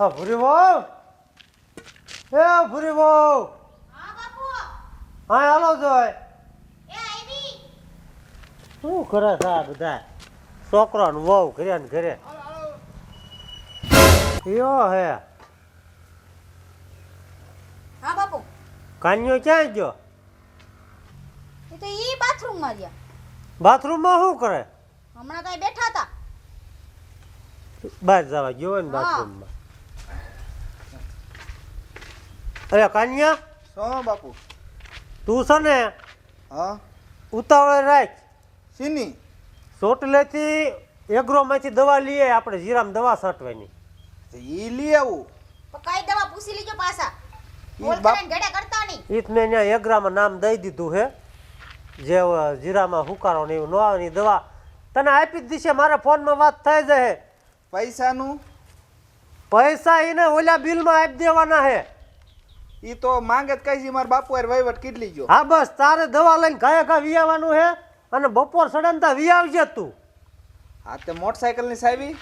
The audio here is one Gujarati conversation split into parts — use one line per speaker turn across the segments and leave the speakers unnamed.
હા ભૂરી બહુ એ ભૂરી બહુ
હા
હાલો જોય શું કરે છે આ બધા છોકરો ને વહુ ઘરે ને ઘરે યો હે
હા બાપુ
કાન્યો ક્યાં ગયો
એ તો ઈ બાથરૂમમાં ગયા
શું કરે
હમણાં કઈ બેઠા હતા
બહાર જવા ગયો ને
બાથરૂમ
બાથરૂમમાં અરે કાન્યા
શું બાપુ?
તું છે ને
હા?
ઉતાવળે રાખ.
સીની
ચોટલેથી એગ્રોમાંથી દવા લઈએ આપણે જીરામ દવા છાંટવાની.
તો ઈ લઈ આવું.
કઈ દવા પૂછી લીજો પાછા. બોલ
બાપ-
કરીને ઘડે કરતા નહીં.
મેં ત્યાં એગ્રામાં નામ દઈ દીધું હે. જે જીરામાં હુકારો ને એવું ન આવે ને દવા. તને આપી જ દીશે મારા ફોનમાં વાત થઈ જશે
પૈસાનું?
પૈસા એને ઓલા બિલમાં આપી દેવાના હે.
ઈ તો માંગે જ કઈ છે મારા બાપુ યાર વહીવટ કેટલી ગયો.
હા બસ તારે દવા લઈને ઘાય ઘા વિયાવાનું હે અને બપોર સડનતા વિયાવજે તું.
હા તે મોટરસાયકલની સાવી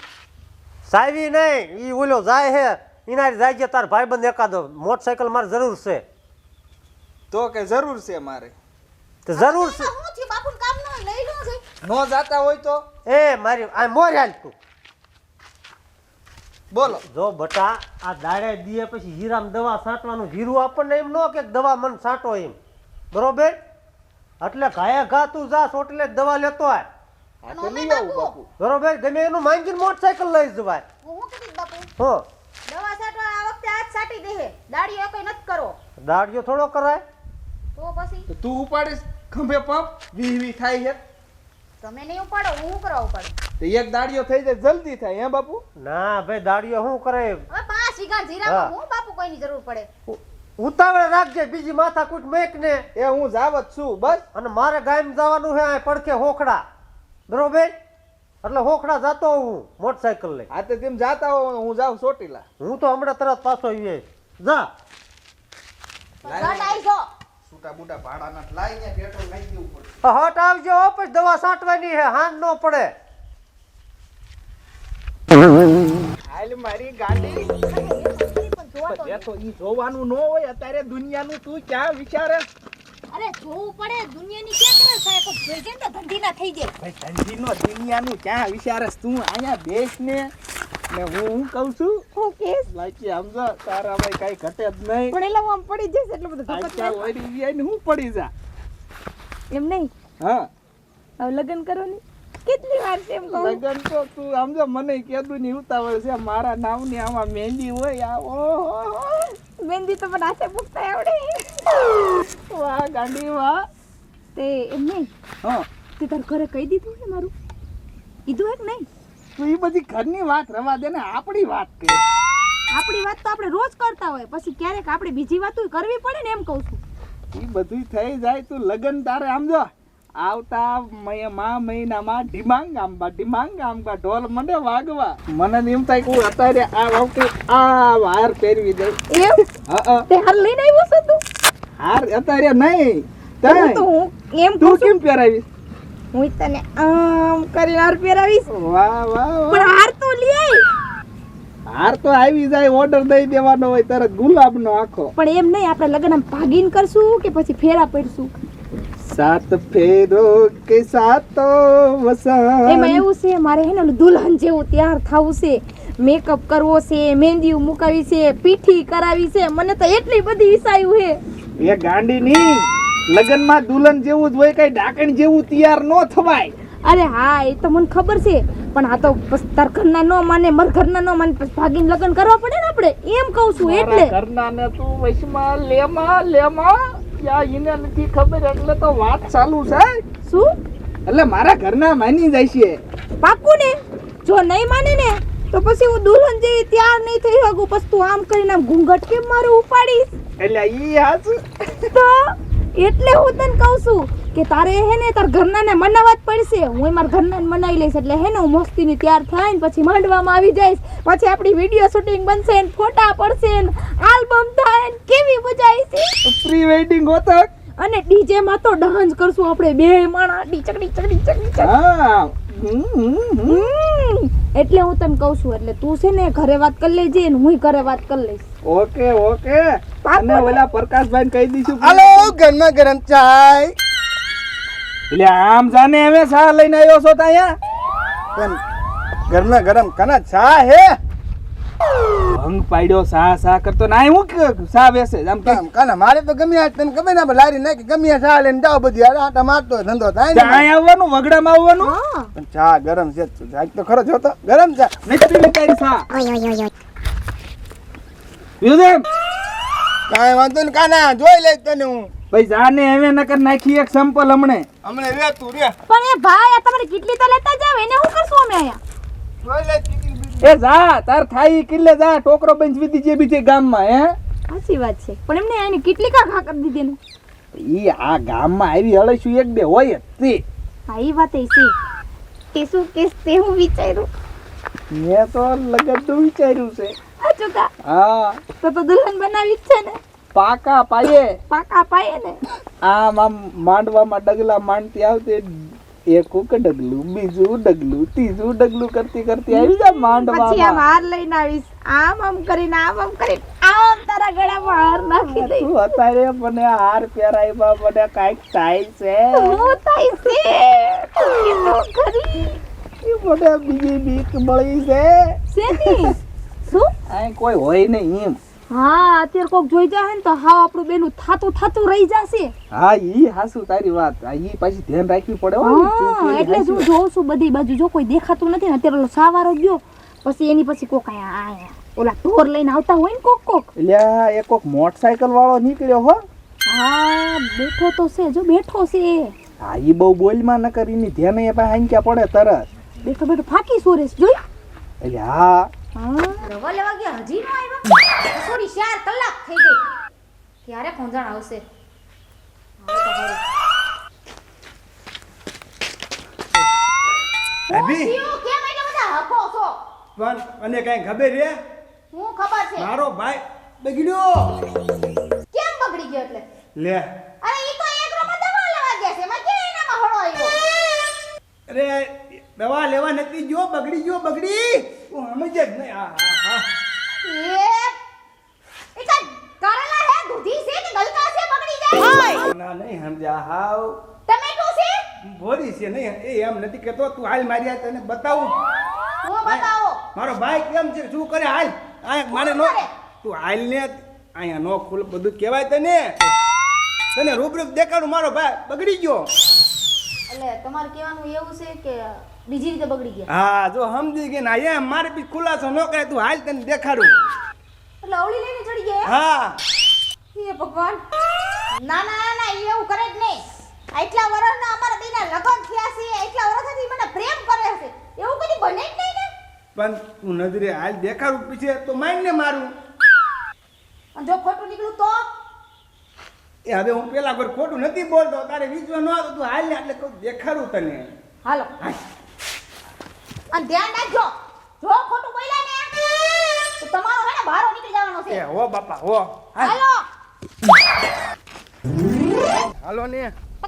સાવી નહીં ઈ ઓલો જાય હે એના જાય છે તાર ભાઈબંધ એકાદો. મોટરસાયકલ મારે જરૂર છે.
તો કે જરૂર છે મારે.
તો જરૂર છે.
હું થયું? બાપુ કામ ન લઈ લો છે
નો જાતા હોય તો?
એ મારી આ મોર હાલ તું
બોલો.
જો બટા આ દાડે દીએ પછી હીરામ દવા છાંટવાનું જીરું આપણને એમ ન કે દવા મને છાંટો એમ. બરોબર? એટલે ઘાયે ઘા તું જા ચોટલે જ દવા લેતો આય. બરોબર? ગમે એનું માંગીને મોટરસાયકલ લઈ જવાય.
હું બાપુ?
હો.
દવા છાંટવા આ વખતે આજ છાંટી દે દાડીઓ કઈ નથી કરો.
દાડિયો થોડો કરાય.
તો પછી?
તું ઉપાડીશ. ખંભે પંપ વી વી થાય છે.
તમે નહીં ઉપાડો હું કરાવ ઉપાડું.
તો એક દાડિયો થઈ જાય જલ્દી થાય હે બાપુ?
ના ભાઈ દાડિયો શું કરે?
હવે પાંચ વીઘા જીરા
હા.
હું બાપુ કોઈની જરૂર પડે?
ઉતાવળ રાખજે બીજી માથા કૂટ મેક ને
એ હું જાવત છું બસ.
અને મારે ગાયમ જવાનું છે આ પડખે હોખડા. બરોબર? એટલે હોખડા જાતો હું મોટરસાયકલ લઈ.
આ તો તેમ જાતા હો હું જાઉં ચોટીલા.
હું તો હમણાં તરત પાછો આવીએ. જા.
છૂટા બૂટા ભાડાના લાઈ પેટ્રોલ નાખી દેવું પડે
હટ આવજો હો, દવા સાંટવાની છે હાન ન પડે.
હાલ મારી ગાડી.
તો
ઈ જોવાનું ન હોય અત્યારે દુનિયાનું તું ક્યાં વિચારે?
અરે જોવું પડે દુનિયાની ક્યાં કરે સાહેબ જોઈ જાય તો ધંધી ના થઈ જાય.
ભાઈ ધંધીનો દુનિયાનું ક્યાં વિચારસ તું અહીંયા બેસ ને ને હું હું કહું છું?
હું કેસ
બાકી સમજો તારા ભાઈ કઈ ઘટે જ નહીં.
પણ એટલે આમ પડી જશે એટલે બધું
વળી ને હું પડી જા?
એમ નહીં?
હા.
હવે લગ્ન કરવાની? કેટલી વાર એમ કહું?
લગન તો તું સમજો મને કેદું ની ઉતાવળ છે. મારા નામની આમાં મહેંદી હોય આ ઓહો.
મહેંદી તો મને હાથે મૂકતા આવડે.
વાહ ગાંડી વાહ.
તે એમ નહીં?
હા.
તે તાર ઘરે કહી દીધું ને મારું? કીધું હે નહીં?
તું એ બધી ઘરની વાત રવા દે ને આપણી વાત કે.
આપણી વાત તો આપણે રોજ કરતા હોય. પછી ક્યારેક આપણે બીજી વાતો કરવી પડે ને એમ કહું છું.
એ બધું થઈ જાય તું લગન તારે સમજો. આવતા મા મહિનામાં ઢીમાંગ આંબા ડિમાંગ આંબા ઢોલ મને વાગવા. મને એમ થાય કે હું અત્યારે આ વખતે આ હાર પહેરવી દઉં.
એમ. તે હાર લઈને આવ્યો છો તું?
હાર અત્યારે નહીં.
હું એમ
તું કેમ પહેરાવીશ?
હું તને આમ કરી હાર પહેરાવીશ.
વાહ વાહ.
પણ હાર તો લઈ
હાર તો આવી જાય ઓર્ડર દઈ દેવાનો હોય તરત ગુલાબનો આખો.
પણ એમ નહીં આપણે લગ્ન ભાગીને કરશું કે પછી ફેરા પડશું?
સાત ફેરો કે સાતો
એમાં એવું છે મારે હે ને દુલ્હન જેવું તૈયાર થવું છે. મેકઅપ કરવો છે મહેંદી મુકાવી છે પીઠી કરાવી છે. મને તો એટલી બધી વિસાયું હે
એ ગાંડી ની લગનમાં દુલ્હન જેવું જ હોય કઈ ડાકણ જેવું તૈયાર નો થવાય.
અરે હા એ તો મને ખબર છે. પણ આ તો તાર ઘરના નો માને માર ઘરના નો માને ભાગીને લગ્ન કરવા પડે ને આપણે? એમ કહું છું એટલે.
ઘરના ને તું વૈશમાં લેમાં લેમાં. યા એને નથી ખબર એટલે તો વાત ચાલુ છે.
શું?
એટલે મારા ઘરના માની જાય છે.
પાક્કું ને જો નહીં માને ને તો પછી હું દુલ્હન જેવી તૈયાર નહીં થઈ શકું. પછી તું આમ કરીને આમ ઘૂંઘટ કેમ મારું ઉપાડીશ?
એટલે ઈ હાચ.
તો એટલે હું તને કહું છું કે તારે હે ને તાર ઘરના ને મનાવવા જ પડશે. હું મારા ઘરના ને મનાવી લઈશ એટલે હે ને હું મસ્તીની તૈયાર થાય ને પછી માંડવામાં આવી જઈશ. પછી આપણી વીડિયો શૂટિંગ બનશે ને ફોટા પડશે ને આલ્બમ થાય ને કેવી મજા આવશે
પ્રી વેડિંગ હોતો
અને ડીજે માં તો ડાન્સ કરશું આપણે બે માણા ડીચક ડીચક ડીચક ડીચક
હા.
એટલે હું તને કહું છું એટલે તું છે ને ઘરે વાત કરી લેજે ને હું ઘરે વાત કરી લઈશ.
Okay okay. અને ઓલા પ્રકાશભાઈ કહી દઈશું.
હાલો ગરમા ગરમ ચાય.
એટલે આમ જાને હવે શા લઈને આવ્યો છો ત્યાં
પણ ગરમે ગરમ કના ચા હે?
ભંગ પાડ્યો સા સા કરતો ના હું કે સા બેસે આમ કે
કાના મારે તો ગમે આ તને ગમે ના લારી નાખી ગમે આ ચા લઈને જાવ બધી આ આટા મારતો ધંધો થાય ને
ચા આવવાનું વગડામાં આવવાનું?
પણ ચા ગરમ છે આજ તો ખરો જોતો ગરમ ચા.
નથી લગાડી સા. યુદેમ
કાંઈ વાંધો ને કાના જોઈ લે તને હું.
ભાઈ જાને હવે નકર નાખી એક સંપલ હમણે.
હમણે રે તું રે
પણ એ ભાઈ આ તમારી કેટલી તો લેતા જાવ એને શું કરશું અમે અહીંયા.
એ જા તાર થાઈ કિલ્લે જા ટોકરો બેંચ વિધી જે બીજે ગામમાં હે?
સાચી વાત છે. પણ એમને એની કેટલી કા ઘા કરી દીધી ને
ઈ આ ગામમાં આવી હળશું એક બે હોય જ તે.
હા એ વાત એ છે. કે શું કે તે હું વિચાર્યું.
મેં તો લગન તો વિચાર્યું છે. હા.
તો તો દુલ્હન બનાવી જ છે ને.
પાકા પાયે.
પાકા પાયે ને.
આમ આમ માંડવામાં ડગલા માંડતી આવતી એક ઉક ડગલું બીજું ડગલું ત્રીજું ડગલું કરતી કરતી આવી જા
પછી આમ હાર લઈને આવીશ. આમ આમ કરીને આમ આમ કરીને આમ તારા ગળામાં હાર નાખી દઈ
તું અત્યારે મને હાર પહેરાવ્યા મને કાંઈક થાય છે.
હું થાય છે? તું
કરી? મને બીજી બીક મળી છે.
શેની? શું?
અહીં કોઈ હોય નહીં એમ.
હા અત્યારે કોક જોઈ જાય ને તો હા આપણું બેનું થાતું થાતું રહી જશે.
હા ઈ હાસુ તારી વાત. ઈ પાછી ધ્યાન રાખવી પડે હો
એટલે હું જોઉં છું બધી બાજુ. જો કોઈ દેખાતું નથી ને અત્યારે ઓલો સાવારો ગયો. પછી એની પછી કોક આયા ઓલા ટોર લઈને આવતા હોય ને કોક કોક.
એટલે એ કોક મોટરસાયકલ વાળો નીકળ્યો હો.
હા બેઠો તો છે જો બેઠો છે.
હા ઈ બહુ બોલમાં ન કરીને ધ્યાન એ પાસે હાંક્યા પડે તરત.
બેઠો બેઠો ફાકી સુરેશ જોઈ.
એટલે હા
રવા લેવા ગયા? હજી ન આવ્યા? સોરી ચાર કલાક થઈ ગઈ. ક્યારે પહોંચાણ આવશે? અભી કેમ એટલા બધા હકો છો?
પણ અને કઈ ખબર રે
હું ખબર છે.
મારો ભાઈ બગડ્યો.
કેમ બગડી ગયો એટલે?
લે.
અરે ઈ તો એક રૂમમાં દવા લેવા ગયા છે. માં ક્યાં એનામાં હળો આવ્યો?
અરે દવા લેવા નથી ગયો બગડી ગયો બગડી. હું સમજ જ નહીં હા હા હા કેતો તું હાલ મારી તને બતાવો મારો ભાઈ કેમ છે શું કરે હાલ આ મારે નો તું હાલ ને અહીંયા નો ખુલ બધું કહેવાય તને તને રૂબરૂપ દેખાડું મારો ભાઈ બગડી ગયો
એટલે તમારે કહેવાનું એવું છે કે બીજી રીતે બગડી ગયા.
હા જો સમજી ગઈ ના એમ મારે બી ખુલાસો ન કરે તું હાલ તને દેખાડું.
એટલે અવળી લઈને ચડી ગયા?
હા.
હે ભગવાન. ના ના ના ના એવું કરે જ નહીં. એટલા વર્ષના અમારા બેના લગ્ન થયા છે એટલા વર્ષથી મને પ્રેમ કરે છે. એવું કદી બને જ નહીં ને?
પણ તું નજરે હાલ દેખાડું પીછે તો માઈને મારું.
અને જો ખોટું નીકળું તો?
એ હવે હું પેલા પર ખોટું નથી બોલતો તારે વિચવા ન આવતો તું હાલ ને એટલે દેખાડું તને.
હાલો.
હાલ.
અને ધ્યાન રાખજો. જો ખોટું બોલ્યા ને તો તમારો હે ને બહારો નીકળી જવાનો
એ
છે
હો બાપા હો. હાલ.
હાલો
ને.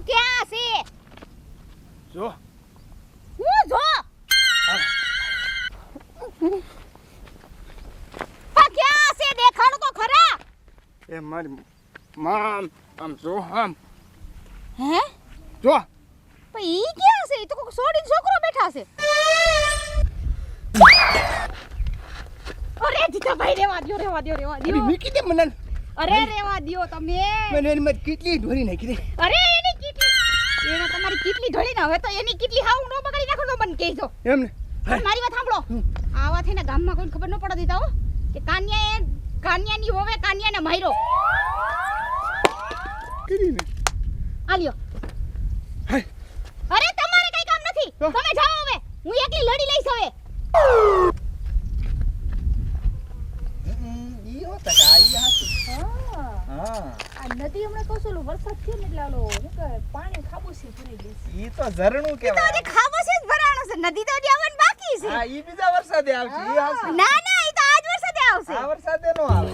ક્યાં છે?
જો.
હું જો? ક્યાં છે? દેખાડો તો ખરા.
એ મારી મામ આમ જો આમ.
હે?
જો.
પણ ઈ ક્યાં છે? ઈ તો કોઈ છોડીને છોકરો બેઠા છે. અરે જીતાભાઈ રેવા દ્યો રેવા દ્યો રેવા દ્યો.
મૂકી દે મને.
અરે રેવા દ્યો તમે.
મને એની મત કેટલી ઢોરી નાખી દે
અરે એની કેટલી એને તમારી કેટલી ઢળી ના હવે તો એની કેટલી હાવ નો બગાડી નાખો તો મને કહેજો.
એમ ને?
મારી વાત સાંભળો. આવા થઈને ગામમાં કોઈ ખબર ન પડે દીધા હો કે કાન્યાએ કાન્યાની હોવે કાન્યાને માર્યો.
કરીને
આ લ્યો.
હાય.
અરે તમારે કઈ કામ નથી. તમે જાઓ. હું એકલી લડી લઈશ હવે.
ઈ હોતા કા ઈ
હા.
હા.
આ નદી હમણાં કહું વરસાદ થયો ને એટલે પાણી
ઈ તો ઝરણું
જ ભરાણો છે. નદી તો હજી આવવાની બાકી છે.
હા ઈ બીજા વરસાદે આવશે ઈ
ના ના એ તો આજ વરસાદે આવશે.
આ વરસાદે નો આવે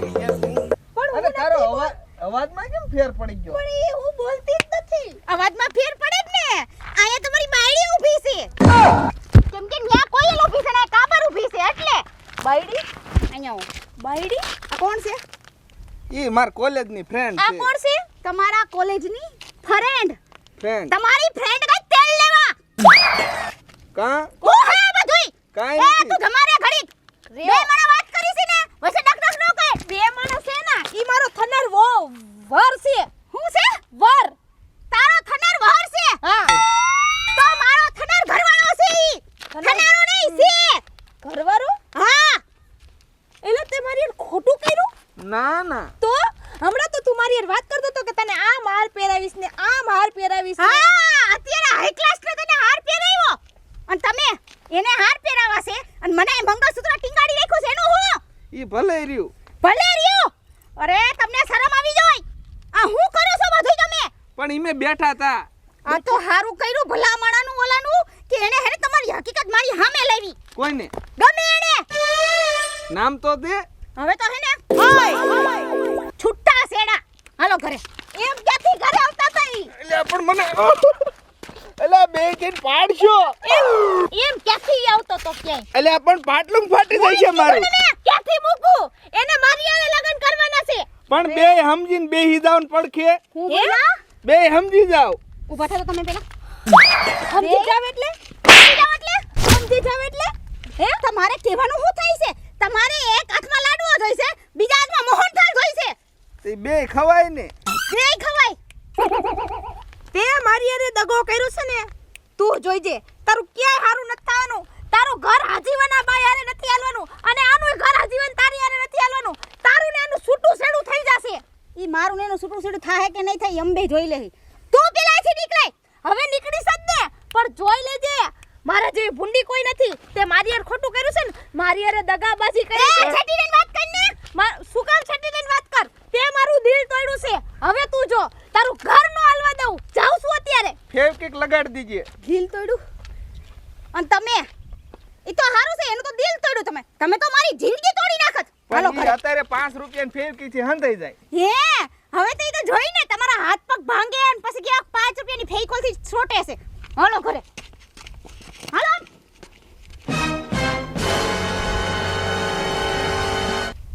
અને તારો અવાજ અવાજમાં કેમ ફેર પડી ગયો?
પણ એ હું બોલતી જ નથી. અવાજમાં ફેર પડે જ ને. આયા તમારી બાયડી ઊભી છે. બાયડી? અહીંયા હું બાયડી આ કોણ છે?
ઈ માર કોલેજની ફ્રેન્ડ
આ કોણ છે? તમારા કોલેજની ફ્રેન્ડ
ફ્રેન્ડ
તમારી ફ્રેન્ડ કઈ તેલ લેવા?
કા?
ઓ હે બધુઈ
કાઈ
એ તું તમારે ઘડી બે મને વાત કરી છે ને વસે ડક ડક ન કહે
બે માણસ છે ને ઈ મારો થનર વો વર છે.
ના ના.
તો? હમણાં તો તું મારી યાર વાત કરતો હતો કે તને આ માર પહેરાવીશ ને આ માર પહેરાવીશ
હા અત્યારે હાઈ ક્લાસ નો તને હાર પહેરાવ્યો. અને તમે એને હાર પહેરાવા છે અને મને મંગળસૂત્ર ટીંગાડી રાખ્યું છે એનું હું?
ઈ ભલે રહ્યું.
ભલે રહ્યું? અરે તમને શરમ આવી જોઈ આ હું કરો છો બધું તમે?
પણ ઈમે બેઠા હતા
આ તો હારું કર્યું ભલા માણાનું ઓલાનું કે એને હેને તમારી હકીકત મારી સામે લેવી.
કોઈને?
ગમે એને.
નામ તો દે.
હવે તો હેને ઓય છૂટા સેડા હાલો ઘરે. એમ ક્યાંથી ઘરે આવતા હતા
એટલે પણ મને એટલે બે કે પાડશો.
એમ ક્યાંથી આવતો તો ક્યાંય?
એટલે પણ પાટલું ફાટી જાય છે મારું.
ક્યાંથી મૂકું? એને મારી હારે લગ્ન કરવાના છે.
પણ બે સમજીને બે જાવ ને પડખે. બે સમજી જાવ
ઊભા થાઓ તમે પેલા.
સમજી જાવ એટલે?
સમજી જાઓ એટલે?
સમજી જાવ એટલે?
હે? તમારે કહેવાનું શું થાય છે? તમારે એક હાથમાં લાડવો જોઈશે બીજા હાથમાં મોહનથાળ જોઈશે.
તે બે ખવાય ને.
બે ખવાય.
તે મારી અરે દગો કર્યો છે ને તું જોઈજે. તારું ક્યાંય હારું નથી થવાનું. તારું ઘર આજીવન આ બાઈ હારે નથી હાલવાનું અને આનું ઘર આજીવન તારી હારે નથી હાલવાનું. તારું ને એનું છૂટું છેડું થઈ જશે.
ઈ મારું ને એનું છૂટું છેડું થાય કે નહીં થાય અંબે જોઈ લે. તું પેલા છે નીકળે
હવે નીકળી સદ ને. પણ જોઈ લેજે. મારા જેવી ભૂંડી કોઈ નથી. તે મારી યાર ખોટું કર્યું છે ને મારી અરે દગાબાજી કરી છે.
છટી વાત કર
ને. શું કામ છટી વાત કર? તે મારું દિલ તોડ્યું છે. હવે તું જો તારું ઘર નો હાલવા દઉં. જાઉં છું અત્યારે.
ફેવ કેક લગાડી દીજે.
દિલ તોડ્યું? અને તમે? એ તો હારું છે એનું તો દિલ તોડ્યું તમે. તમે તો મારી જિંદગી તોડી નાખત. હાલો ઘરે.
અત્યારે 5 રૂપિયાની ફેવ કી છે થઈ જાય.
હે? હવે તો એ તો જોઈને તમારા હાથ પગ ભાંગે અને પછી ગયા 5 રૂપિયાની ફેઈ ખોલથી છોટે છે. હાલો ઘરે. હાલો.